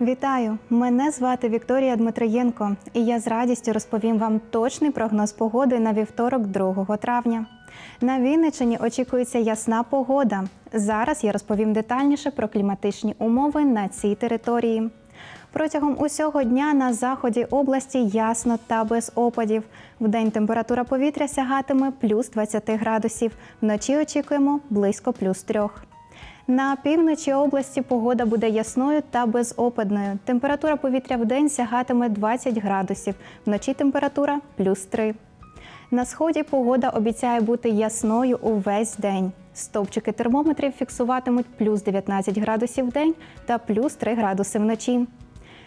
Вітаю! Мене звати Вікторія Дмитриєнко, і я з радістю розповім вам точний прогноз погоди на вівторок, 2 травня. На Вінниччині очікується ясна погода. Зараз я розповім детальніше про кліматичні умови на цій території. Протягом усього дня на заході області ясно та без опадів. Вдень температура повітря сягатиме плюс 20 градусів. Вночі очікуємо близько плюс 3. На півночі області погода буде ясною та безопадною. Температура повітря в день сягатиме 20 градусів, вночі температура плюс 3. На сході погода обіцяє бути ясною увесь день. Стовпчики термометрів фіксуватимуть плюс 19 градусів в день та плюс 3 градуси вночі.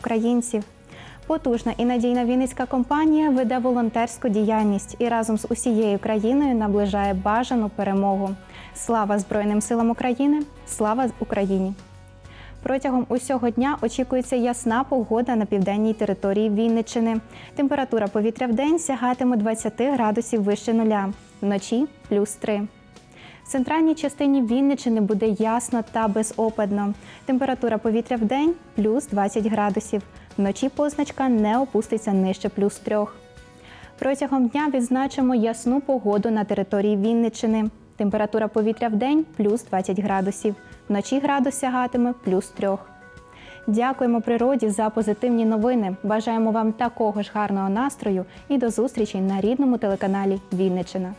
українців. Потужна і надійна Вінницька компанія веде волонтерську діяльність і разом з усією країною наближає бажану перемогу. Слава Збройним силам України! Слава Україні! Протягом усього дня очікується ясна погода на південній території Вінниччини. Температура повітря в день сягатиме 20 градусів вище нуля, вночі плюс 3. В центральній частині Вінниччини буде ясно та безопадно. Температура повітря в день плюс 20 градусів. Вночі позначка не опуститься нижче плюс 3. Протягом дня відзначимо ясну погоду на території Вінниччини. Температура повітря в день плюс 20 градусів. Вночі градус сягатиме плюс 3. Дякуємо природі за позитивні новини. Бажаємо вам такого ж гарного настрою і до зустрічі на рідному телеканалі Вінниччина.